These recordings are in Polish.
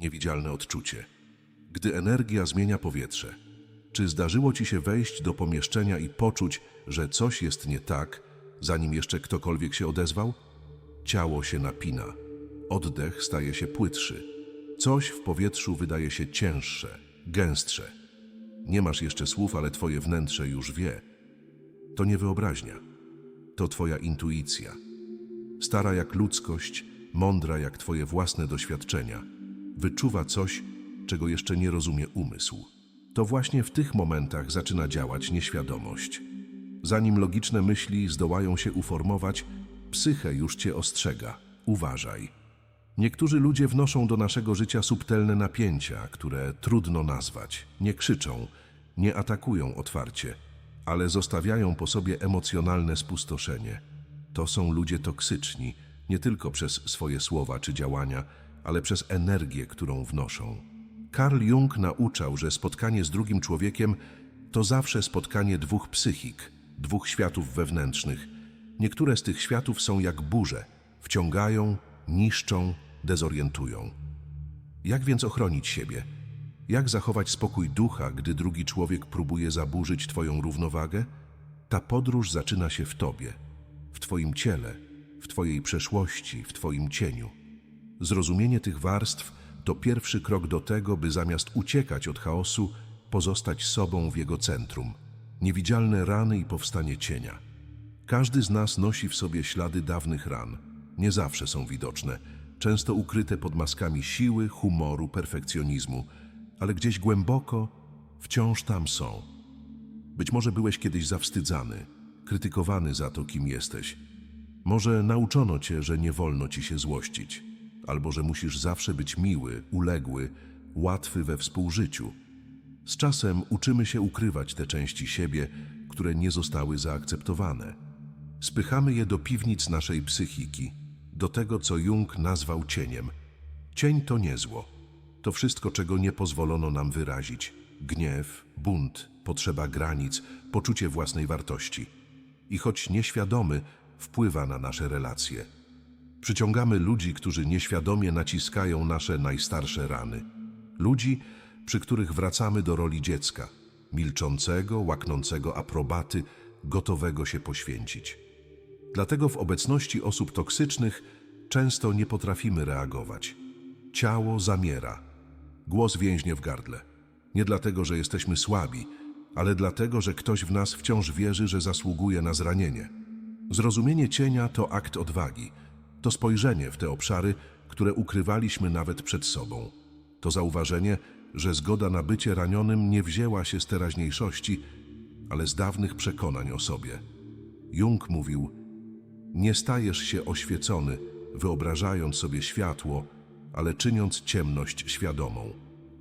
Niewidzialne odczucie. Gdy energia zmienia powietrze, czy zdarzyło ci się wejść do pomieszczenia i poczuć, że coś jest nie tak, zanim jeszcze ktokolwiek się odezwał? Ciało się napina, oddech staje się płytszy, coś w powietrzu wydaje się cięższe, gęstsze. Nie masz jeszcze słów, ale twoje wnętrze już wie. To nie wyobraźnia, to twoja intuicja. Stara jak ludzkość, mądra jak twoje własne doświadczenia, wyczuwa coś, czego jeszcze nie rozumie umysł. To właśnie w tych momentach zaczyna działać nieświadomość. Zanim logiczne myśli zdołają się uformować, psyche już cię ostrzega. Uważaj. Niektórzy ludzie wnoszą do naszego życia subtelne napięcia, które trudno nazwać. Nie krzyczą, nie atakują otwarcie, ale zostawiają po sobie emocjonalne spustoszenie. To są ludzie toksyczni, nie tylko przez swoje słowa czy działania, ale przez energię, którą wnoszą. Carl Jung nauczał, że spotkanie z drugim człowiekiem to zawsze spotkanie dwóch psychik, dwóch światów wewnętrznych. Niektóre z tych światów są jak burze, wciągają, niszczą, dezorientują. Jak więc ochronić siebie? Jak zachować spokój ducha, gdy drugi człowiek próbuje zaburzyć Twoją równowagę? Ta podróż zaczyna się w Tobie, w Twoim ciele, w Twojej przeszłości, w Twoim cieniu. Zrozumienie tych warstw to pierwszy krok do tego, by zamiast uciekać od chaosu, pozostać sobą w jego centrum. Niewidzialne rany i powstanie cienia. Każdy z nas nosi w sobie ślady dawnych ran. Nie zawsze są widoczne, często ukryte pod maskami siły, humoru, perfekcjonizmu, ale gdzieś głęboko wciąż tam są. Być może byłeś kiedyś zawstydzany, krytykowany za to, kim jesteś. Może nauczono cię, że nie wolno ci się złościć, albo że musisz zawsze być miły, uległy, łatwy we współżyciu. Z czasem uczymy się ukrywać te części siebie, które nie zostały zaakceptowane. Spychamy je do piwnic naszej psychiki, do tego, co Jung nazwał cieniem. Cień to nie zło. To wszystko, czego nie pozwolono nam wyrazić. Gniew, bunt, potrzeba granic, poczucie własnej wartości. I choć nieświadomy, wpływa na nasze relacje. Przyciągamy ludzi, którzy nieświadomie naciskają nasze najstarsze rany. Ludzi, przy których wracamy do roli dziecka, milczącego, łaknącego aprobaty, gotowego się poświęcić. Dlatego w obecności osób toksycznych często nie potrafimy reagować. Ciało zamiera, głos więźnie w gardle. Nie dlatego, że jesteśmy słabi, ale dlatego, że ktoś w nas wciąż wierzy, że zasługuje na zranienie. Zrozumienie cienia to akt odwagi, to spojrzenie w te obszary, które ukrywaliśmy nawet przed sobą. To zauważenie, że zgoda na bycie ranionym nie wzięła się z teraźniejszości, ale z dawnych przekonań o sobie. Jung mówił: Nie stajesz się oświecony, wyobrażając sobie światło, ale czyniąc ciemność świadomą.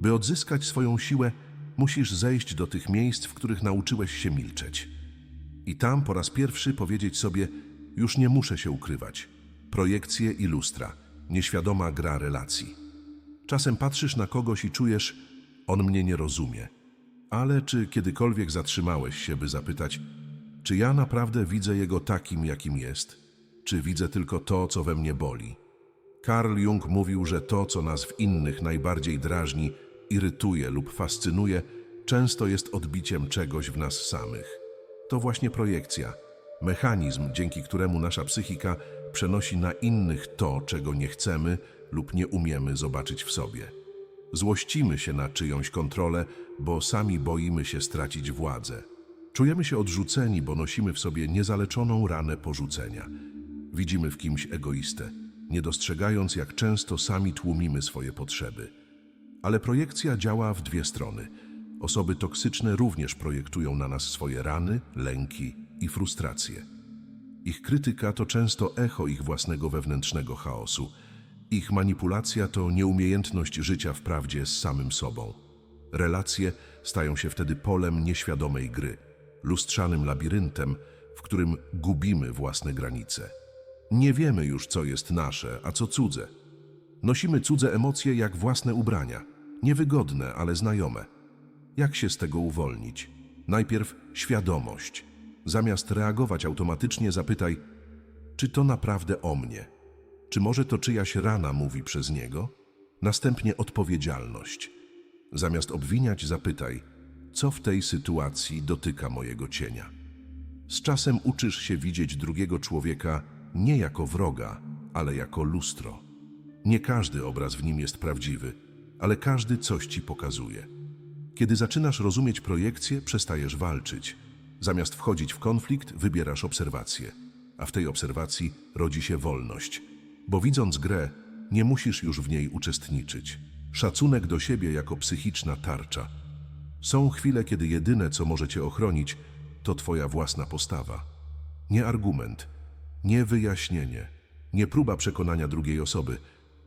By odzyskać swoją siłę, musisz zejść do tych miejsc, w których nauczyłeś się milczeć. I tam po raz pierwszy powiedzieć sobie: Już nie muszę się ukrywać. Projekcje i lustra, nieświadoma gra relacji. Czasem patrzysz na kogoś i czujesz, on mnie nie rozumie. Ale czy kiedykolwiek zatrzymałeś się, by zapytać, czy ja naprawdę widzę jego takim, jakim jest? Czy widzę tylko to, co we mnie boli? Carl Jung mówił, że to, co nas w innych najbardziej drażni, irytuje lub fascynuje, często jest odbiciem czegoś w nas samych. To właśnie projekcja, mechanizm, dzięki któremu nasza psychika przenosi na innych to, czego nie chcemy lub nie umiemy zobaczyć w sobie. Złościmy się na czyjąś kontrolę, bo sami boimy się stracić władzę. Czujemy się odrzuceni, bo nosimy w sobie niezaleczoną ranę porzucenia. Widzimy w kimś egoistę, nie dostrzegając, jak często sami tłumimy swoje potrzeby. Ale projekcja działa w dwie strony. Osoby toksyczne również projektują na nas swoje rany, lęki i frustracje. Ich krytyka to często echo ich własnego wewnętrznego chaosu. Ich manipulacja to nieumiejętność życia w prawdzie z samym sobą. Relacje stają się wtedy polem nieświadomej gry, lustrzanym labiryntem, w którym gubimy własne granice. Nie wiemy już, co jest nasze, a co cudze. Nosimy cudze emocje jak własne ubrania, niewygodne, ale znajome. Jak się z tego uwolnić? Najpierw świadomość. Zamiast reagować automatycznie, zapytaj, czy to naprawdę o mnie? Czy może to czyjaś rana mówi przez niego? Następnie odpowiedzialność. Zamiast obwiniać, zapytaj, co w tej sytuacji dotyka mojego cienia. Z czasem uczysz się widzieć drugiego człowieka nie jako wroga, ale jako lustro. Nie każdy obraz w nim jest prawdziwy, ale każdy coś ci pokazuje. Kiedy zaczynasz rozumieć projekcję, przestajesz walczyć. Zamiast wchodzić w konflikt, wybierasz obserwację, a w tej obserwacji rodzi się wolność. Bo widząc grę, nie musisz już w niej uczestniczyć. Szacunek do siebie jako psychiczna tarcza. Są chwile, kiedy jedyne, co może cię ochronić, to twoja własna postawa. Nie argument, nie wyjaśnienie, nie próba przekonania drugiej osoby,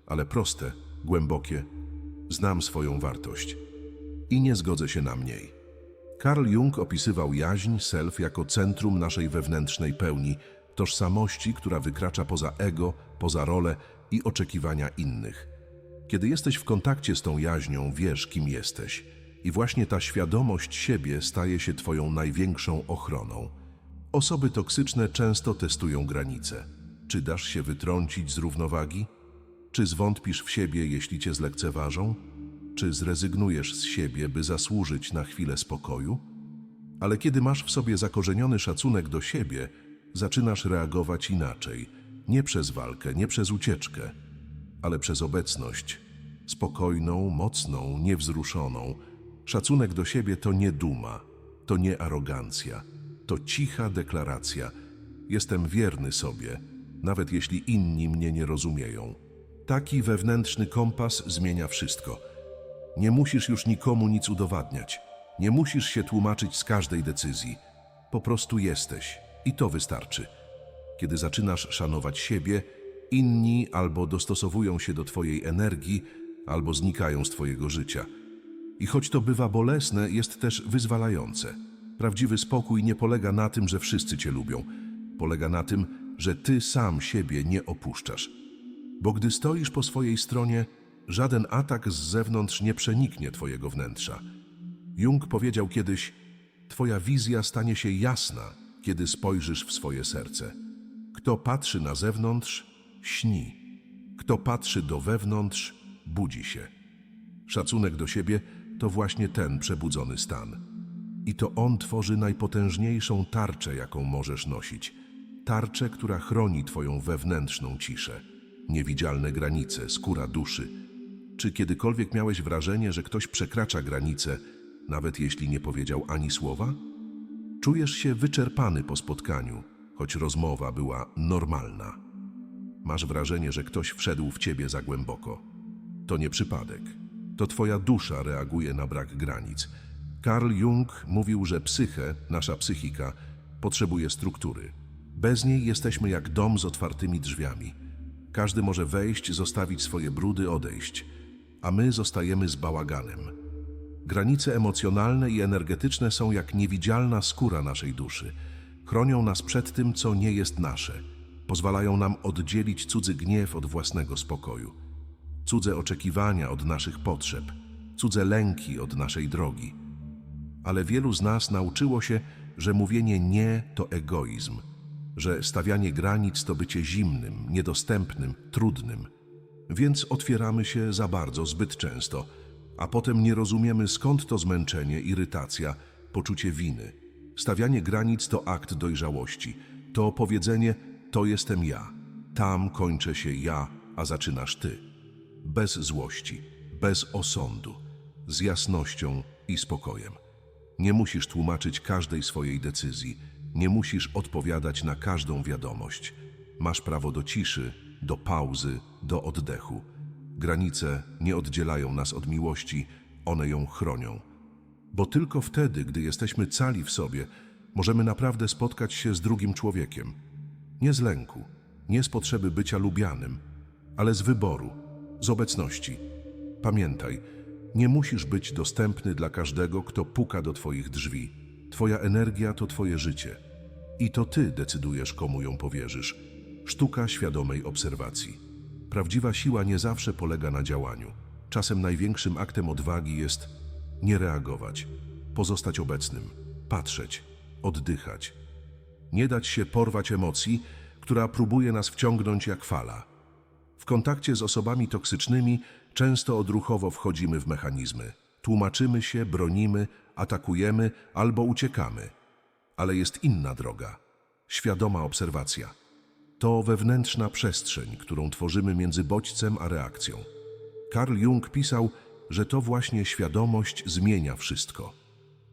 ale proste, głębokie. Znam swoją wartość i nie zgodzę się na mniej. Carl Jung opisywał jaźń, self jako centrum naszej wewnętrznej pełni, tożsamości, która wykracza poza ego, poza rolę i oczekiwania innych. Kiedy jesteś w kontakcie z tą jaźnią, wiesz, kim jesteś. I właśnie ta świadomość siebie staje się Twoją największą ochroną. Osoby toksyczne często testują granice. Czy dasz się wytrącić z równowagi? Czy zwątpisz w siebie, jeśli Cię zlekceważą? Czy zrezygnujesz z siebie, by zasłużyć na chwilę spokoju? Ale kiedy masz w sobie zakorzeniony szacunek do siebie, zaczynasz reagować inaczej. Nie przez walkę, nie przez ucieczkę, ale przez obecność. Spokojną, mocną, niewzruszoną. Szacunek do siebie to nie duma, to nie arogancja, to cicha deklaracja. Jestem wierny sobie, nawet jeśli inni mnie nie rozumieją. Taki wewnętrzny kompas zmienia wszystko. Nie musisz już nikomu nic udowadniać. Nie musisz się tłumaczyć z każdej decyzji. Po prostu jesteś i to wystarczy. Kiedy zaczynasz szanować siebie, inni albo dostosowują się do Twojej energii, albo znikają z Twojego życia. I choć to bywa bolesne, jest też wyzwalające. Prawdziwy spokój nie polega na tym, że wszyscy Cię lubią. Polega na tym, że Ty sam siebie nie opuszczasz. Bo gdy stoisz po swojej stronie, żaden atak z zewnątrz nie przeniknie Twojego wnętrza. Jung powiedział kiedyś: Twoja wizja stanie się jasna, kiedy spojrzysz w swoje serce. Kto patrzy na zewnątrz, śni. Kto patrzy do wewnątrz, budzi się. Szacunek do siebie to właśnie ten przebudzony stan. I to on tworzy najpotężniejszą tarczę, jaką możesz nosić. Tarczę, która chroni Twoją wewnętrzną ciszę. Niewidzialne granice, skóra duszy. Czy kiedykolwiek miałeś wrażenie, że ktoś przekracza granice, nawet jeśli nie powiedział ani słowa? Czujesz się wyczerpany po spotkaniu, choć rozmowa była normalna. Masz wrażenie, że ktoś wszedł w ciebie za głęboko. To nie przypadek. To twoja dusza reaguje na brak granic. Carl Jung mówił, że psychę, nasza psychika, potrzebuje struktury. Bez niej jesteśmy jak dom z otwartymi drzwiami. Każdy może wejść, zostawić swoje brudy, odejść, a my zostajemy z bałaganem. Granice emocjonalne i energetyczne są jak niewidzialna skóra naszej duszy. Chronią nas przed tym, co nie jest nasze. Pozwalają nam oddzielić cudzy gniew od własnego spokoju, cudze oczekiwania od naszych potrzeb, cudze lęki od naszej drogi. Ale wielu z nas nauczyło się, że mówienie nie to egoizm, że stawianie granic to bycie zimnym, niedostępnym, trudnym. Więc otwieramy się za bardzo, zbyt często, a potem nie rozumiemy skąd to zmęczenie, irytacja, poczucie winy. Stawianie granic to akt dojrzałości. To powiedzenie to jestem ja. Tam kończę się ja, a zaczynasz ty. Bez złości, bez osądu, z jasnością i spokojem. Nie musisz tłumaczyć każdej swojej decyzji, nie musisz odpowiadać na każdą wiadomość. Masz prawo do ciszy, do pauzy, do oddechu. Granice nie oddzielają nas od miłości, one ją chronią. Bo tylko wtedy, gdy jesteśmy cali w sobie, możemy naprawdę spotkać się z drugim człowiekiem. Nie z lęku, nie z potrzeby bycia lubianym, ale z wyboru, z obecności. Pamiętaj, nie musisz być dostępny dla każdego, kto puka do Twoich drzwi. Twoja energia to Twoje życie. I to Ty decydujesz, komu ją powierzysz. Sztuka świadomej obserwacji. Prawdziwa siła nie zawsze polega na działaniu. Czasem największym aktem odwagi jest nie reagować, pozostać obecnym, patrzeć, oddychać. Nie dać się porwać emocji, która próbuje nas wciągnąć jak fala. W kontakcie z osobami toksycznymi Często odruchowo wchodzimy w mechanizmy. Tłumaczymy się, bronimy, atakujemy albo uciekamy. Ale jest inna droga. Świadoma obserwacja. To wewnętrzna przestrzeń, którą tworzymy między bodźcem a reakcją. Carl Jung pisał, że to właśnie świadomość zmienia wszystko.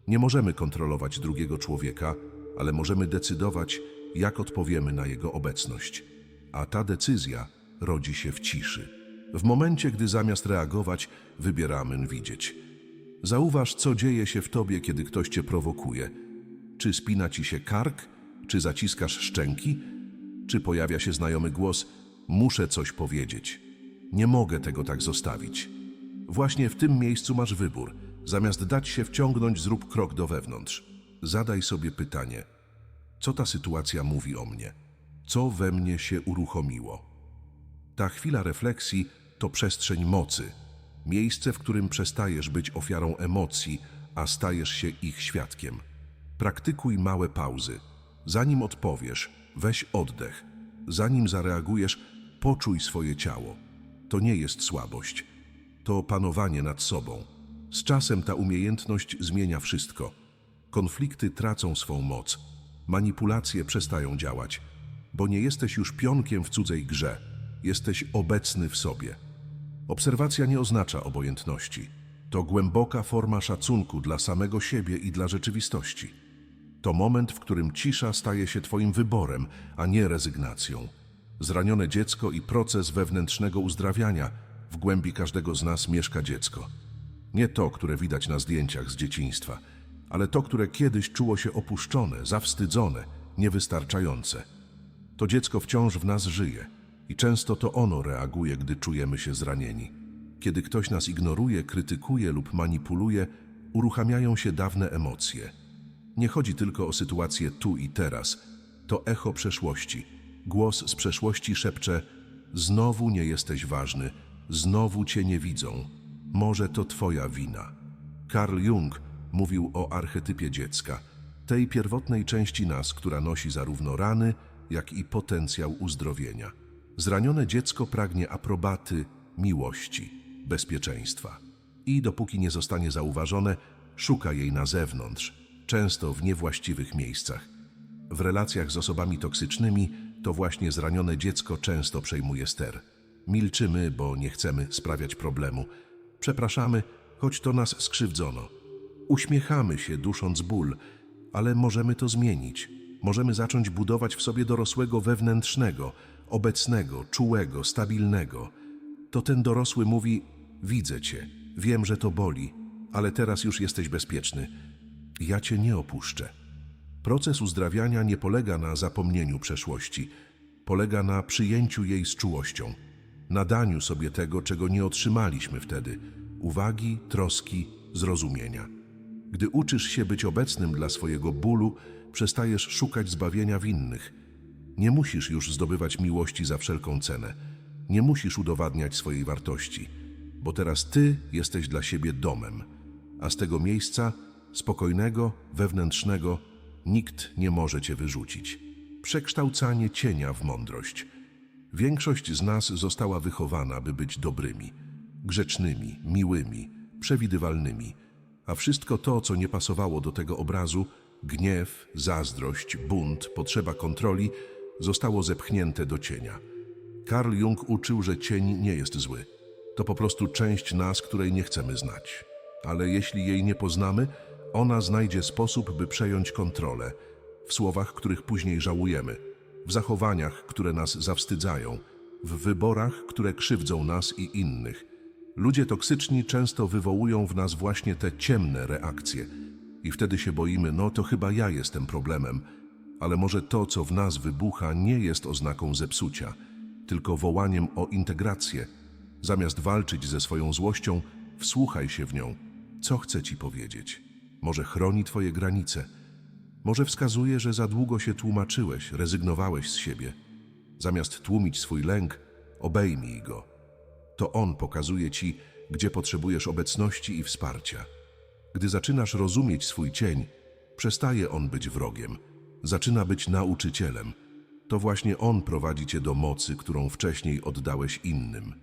Nie możemy kontrolować drugiego człowieka, ale możemy decydować, jak odpowiemy na jego obecność. A ta decyzja rodzi się w ciszy. W momencie, gdy zamiast reagować, wybieramy widzieć. Zauważ, co dzieje się w tobie, kiedy ktoś cię prowokuje. Czy spina ci się kark, czy zaciskasz szczęki, czy pojawia się znajomy głos: Muszę coś powiedzieć. Nie mogę tego tak zostawić. Właśnie w tym miejscu masz wybór. Zamiast dać się wciągnąć, zrób krok do wewnątrz. Zadaj sobie pytanie: co ta sytuacja mówi o mnie? Co we mnie się uruchomiło? Ta chwila refleksji to przestrzeń mocy, miejsce, w którym przestajesz być ofiarą emocji, a stajesz się ich świadkiem. Praktykuj małe pauzy. Zanim odpowiesz, weź oddech. Zanim zareagujesz, poczuj swoje ciało. To nie jest słabość, to panowanie nad sobą. Z czasem ta umiejętność zmienia wszystko. Konflikty tracą swą moc, manipulacje przestają działać, bo nie jesteś już pionkiem w cudzej grze, jesteś obecny w sobie. Obserwacja nie oznacza obojętności. To głęboka forma szacunku dla samego siebie i dla rzeczywistości. To moment, w którym cisza staje się Twoim wyborem, a nie rezygnacją. Zranione dziecko i proces wewnętrznego uzdrawiania. W głębi każdego z nas mieszka dziecko. Nie to, które widać na zdjęciach z dzieciństwa, ale to, które kiedyś czuło się opuszczone, zawstydzone, niewystarczające. To dziecko wciąż w nas żyje i często to ono reaguje, gdy czujemy się zranieni. Kiedy ktoś nas ignoruje, krytykuje lub manipuluje, uruchamiają się dawne emocje. Nie chodzi tylko o sytuację tu i teraz. To echo przeszłości. Głos z przeszłości szepcze: Znowu nie jesteś ważny, znowu cię nie widzą. Może to twoja wina. Carl Jung mówił o archetypie dziecka, tej pierwotnej części nas, która nosi zarówno rany, jak i potencjał uzdrowienia. Zranione dziecko pragnie aprobaty, miłości, bezpieczeństwa. I dopóki nie zostanie zauważone, szuka jej na zewnątrz, często w niewłaściwych miejscach. W relacjach z osobami toksycznymi to właśnie zranione dziecko często przejmuje ster. Milczymy, bo nie chcemy sprawiać problemu. Przepraszamy, choć to nas skrzywdzono. Uśmiechamy się, dusząc ból, ale możemy to zmienić. Możemy zacząć budować w sobie dorosłego wewnętrznego, obecnego, czułego, stabilnego. To ten dorosły mówi: Widzę cię, wiem, że to boli, ale teraz już jesteś bezpieczny. Ja cię nie opuszczę. Proces uzdrawiania nie polega na zapomnieniu przeszłości, polega na przyjęciu jej z czułością, nadaniu sobie tego, czego nie otrzymaliśmy wtedy uwagi, troski, zrozumienia. Gdy uczysz się być obecnym dla swojego bólu, przestajesz szukać zbawienia w innych. Nie musisz już zdobywać miłości za wszelką cenę. Nie musisz udowadniać swojej wartości, bo teraz ty jesteś dla siebie domem, a z tego miejsca, spokojnego, wewnętrznego, nikt nie może cię wyrzucić. Przekształcanie cienia w mądrość. Większość z nas została wychowana, by być dobrymi, grzecznymi, miłymi, przewidywalnymi, a wszystko to, co nie pasowało do tego obrazu, gniew, zazdrość, bunt, potrzeba kontroli, zostało zepchnięte do cienia. Carl Jung uczył, że cień nie jest zły. To po prostu część nas, której nie chcemy znać. Ale jeśli jej nie poznamy, ona znajdzie sposób, by przejąć kontrolę w słowach, których później żałujemy, w zachowaniach, które nas zawstydzają, w wyborach, które krzywdzą nas i innych. Ludzie toksyczni często wywołują w nas właśnie te ciemne reakcje. I wtedy się boimy, no to chyba ja jestem problemem, ale może to, co w nas wybucha, nie jest oznaką zepsucia, tylko wołaniem o integrację. Zamiast walczyć ze swoją złością, wsłuchaj się w nią. Co chce ci powiedzieć? Może chroni twoje granice? Może wskazuje, że za długo się tłumaczyłeś, rezygnowałeś z siebie. Zamiast tłumić swój lęk, obejmij go. To on pokazuje ci, gdzie potrzebujesz obecności i wsparcia. Gdy zaczynasz rozumieć swój cień, przestaje on być wrogiem, zaczyna być nauczycielem. To właśnie on prowadzi cię do mocy, którą wcześniej oddałeś innym.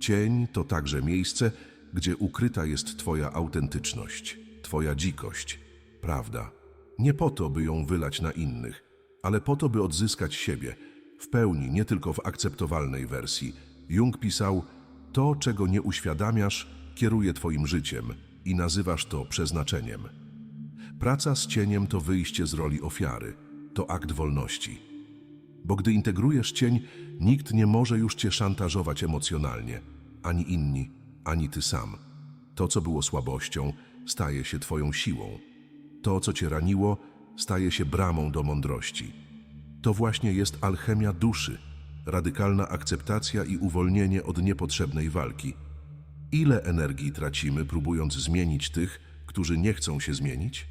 Cień to także miejsce, gdzie ukryta jest Twoja autentyczność, Twoja dzikość, prawda. Nie po to, by ją wylać na innych, ale po to, by odzyskać siebie, w pełni, nie tylko w akceptowalnej wersji. Jung pisał, to, czego nie uświadamiasz, kieruje Twoim życiem i nazywasz to przeznaczeniem. Praca z cieniem to wyjście z roli ofiary, to akt wolności. Bo gdy integrujesz cień, nikt nie może już cię szantażować emocjonalnie, ani inni, ani ty sam. To, co było słabością, staje się twoją siłą. To, co cię raniło, staje się bramą do mądrości. To właśnie jest alchemia duszy, radykalna akceptacja i uwolnienie od niepotrzebnej walki. Ile energii tracimy, próbując zmienić tych, którzy nie chcą się zmienić?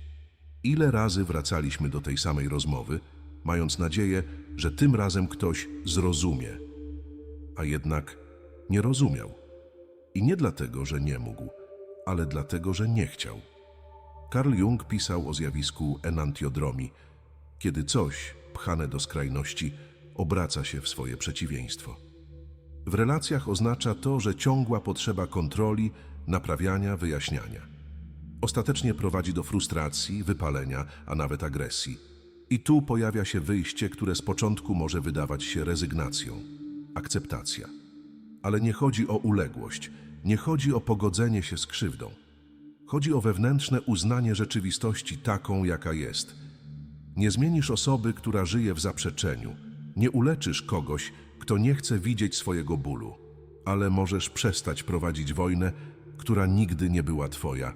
Ile razy wracaliśmy do tej samej rozmowy, mając nadzieję, że tym razem ktoś zrozumie, a jednak nie rozumiał. I nie dlatego, że nie mógł, ale dlatego, że nie chciał. Carl Jung pisał o zjawisku enantiodromii, kiedy coś, pchane do skrajności, obraca się w swoje przeciwieństwo. W relacjach oznacza to, że ciągła potrzeba kontroli, naprawiania, wyjaśniania. Ostatecznie prowadzi do frustracji, wypalenia, a nawet agresji. I tu pojawia się wyjście, które z początku może wydawać się rezygnacją akceptacja. Ale nie chodzi o uległość, nie chodzi o pogodzenie się z krzywdą. Chodzi o wewnętrzne uznanie rzeczywistości taką, jaka jest. Nie zmienisz osoby, która żyje w zaprzeczeniu. Nie uleczysz kogoś, kto nie chce widzieć swojego bólu. Ale możesz przestać prowadzić wojnę, która nigdy nie była twoja.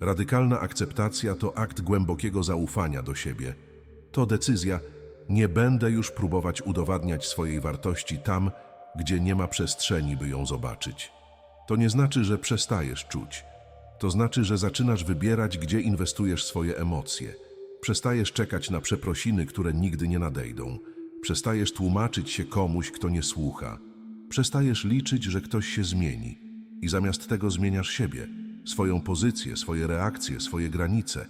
Radykalna akceptacja to akt głębokiego zaufania do siebie. To decyzja, nie będę już próbować udowadniać swojej wartości tam, gdzie nie ma przestrzeni, by ją zobaczyć. To nie znaczy, że przestajesz czuć. To znaczy, że zaczynasz wybierać, gdzie inwestujesz swoje emocje. Przestajesz czekać na przeprosiny, które nigdy nie nadejdą. Przestajesz tłumaczyć się komuś, kto nie słucha. Przestajesz liczyć, że ktoś się zmieni. I zamiast tego zmieniasz siebie, swoją pozycję, swoje reakcje, swoje granice.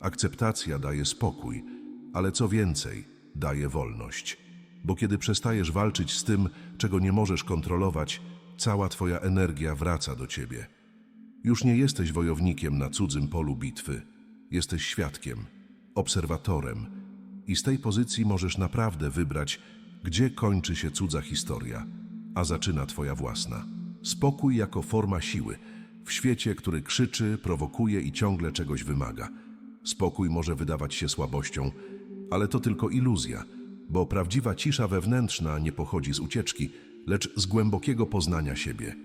Akceptacja daje spokój, ale co więcej, daje wolność. Bo kiedy przestajesz walczyć z tym, czego nie możesz kontrolować, cała twoja energia wraca do ciebie. Już nie jesteś wojownikiem na cudzym polu bitwy. Jesteś świadkiem, obserwatorem i z tej pozycji możesz naprawdę wybrać, gdzie kończy się cudza historia, a zaczyna twoja własna. Spokój jako forma siły, w świecie, który krzyczy, prowokuje i ciągle czegoś wymaga. Spokój może wydawać się słabością, ale to tylko iluzja, bo prawdziwa cisza wewnętrzna nie pochodzi z ucieczki, lecz z głębokiego poznania siebie.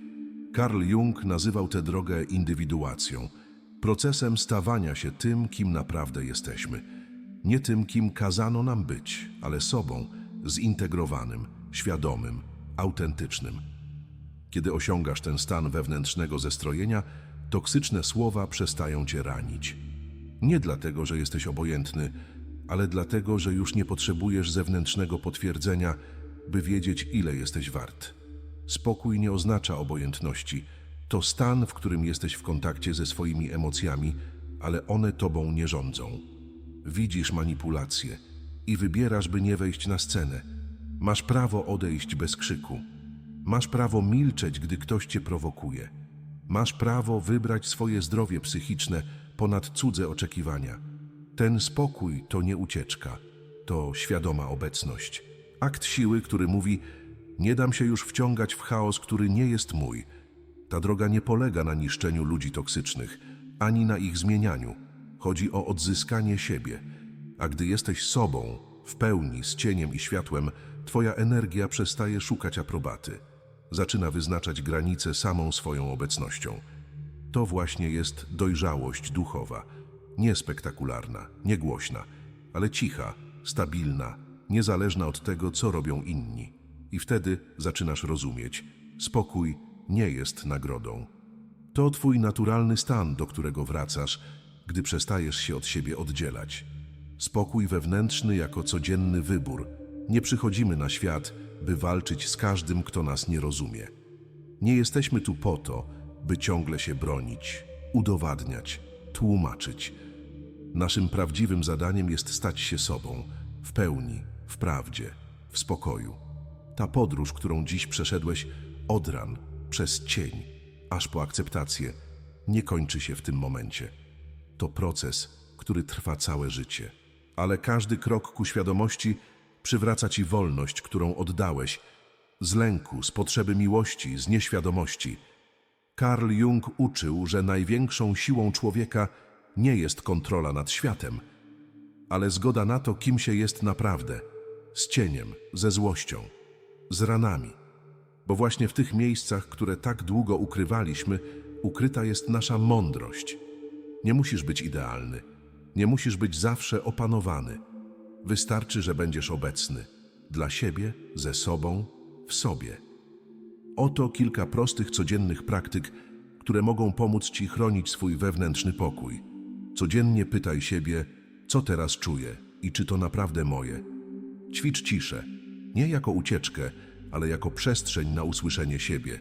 Carl Jung nazywał tę drogę indywiduacją, procesem stawania się tym, kim naprawdę jesteśmy. Nie tym, kim kazano nam być, ale sobą, zintegrowanym, świadomym, autentycznym. Kiedy osiągasz ten stan wewnętrznego zestrojenia, toksyczne słowa przestają cię ranić. Nie dlatego, że jesteś obojętny, ale dlatego, że już nie potrzebujesz zewnętrznego potwierdzenia, by wiedzieć, ile jesteś wart. Spokój nie oznacza obojętności. To stan, w którym jesteś w kontakcie ze swoimi emocjami, ale one tobą nie rządzą. Widzisz manipulację i wybierasz, by nie wejść na scenę. Masz prawo odejść bez krzyku. Masz prawo milczeć, gdy ktoś cię prowokuje. Masz prawo wybrać swoje zdrowie psychiczne ponad cudze oczekiwania. Ten spokój to nie ucieczka, to świadoma obecność. Akt siły, który mówi: Nie dam się już wciągać w chaos, który nie jest mój. Ta droga nie polega na niszczeniu ludzi toksycznych, ani na ich zmienianiu. Chodzi o odzyskanie siebie. A gdy jesteś sobą, w pełni, z cieniem i światłem, twoja energia przestaje szukać aprobaty. Zaczyna wyznaczać granice samą swoją obecnością. To właśnie jest dojrzałość duchowa. Nie spektakularna, nie głośna, ale cicha, stabilna, niezależna od tego, co robią inni. I wtedy zaczynasz rozumieć, spokój nie jest nagrodą. To twój naturalny stan, do którego wracasz, gdy przestajesz się od siebie oddzielać. Spokój wewnętrzny jako codzienny wybór. Nie przychodzimy na świat, by walczyć z każdym, kto nas nie rozumie. Nie jesteśmy tu po to, by ciągle się bronić, udowadniać, tłumaczyć. Naszym prawdziwym zadaniem jest stać się sobą, w pełni, w prawdzie, w spokoju. Ta podróż, którą dziś przeszedłeś od ran, przez cień, aż po akceptację, nie kończy się w tym momencie. To proces, który trwa całe życie. Ale każdy krok ku świadomości przywraca ci wolność, którą oddałeś, z lęku, z potrzeby miłości, z nieświadomości. Carl Jung uczył, że największą siłą człowieka nie jest kontrola nad światem, ale zgoda na to, kim się jest naprawdę, z cieniem, ze złością, z ranami. Bo właśnie w tych miejscach, które tak długo ukrywaliśmy, ukryta jest nasza mądrość. Nie musisz być idealny, nie musisz być zawsze opanowany. Wystarczy, że będziesz obecny dla siebie, ze sobą, w sobie. Oto kilka prostych, codziennych praktyk, które mogą pomóc Ci chronić swój wewnętrzny pokój. Codziennie pytaj siebie, co teraz czuję i czy to naprawdę moje. Ćwicz ciszę, nie jako ucieczkę, ale jako przestrzeń na usłyszenie siebie.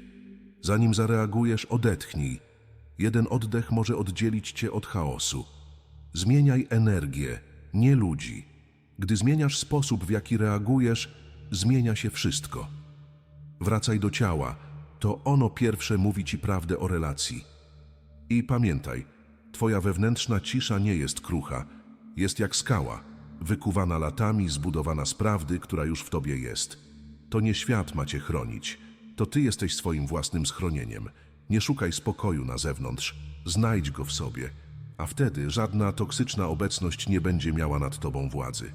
Zanim zareagujesz, odetchnij. Jeden oddech może oddzielić Cię od chaosu. Zmieniaj energię, nie ludzi. Gdy zmieniasz sposób, w jaki reagujesz, zmienia się wszystko. Wracaj do ciała, to ono pierwsze mówi ci prawdę o relacji. I pamiętaj, twoja wewnętrzna cisza nie jest krucha, jest jak skała, wykuwana latami, zbudowana z prawdy, która już w tobie jest. To nie świat ma cię chronić, to ty jesteś swoim własnym schronieniem. Nie szukaj spokoju na zewnątrz, znajdź go w sobie, a wtedy żadna toksyczna obecność nie będzie miała nad tobą władzy.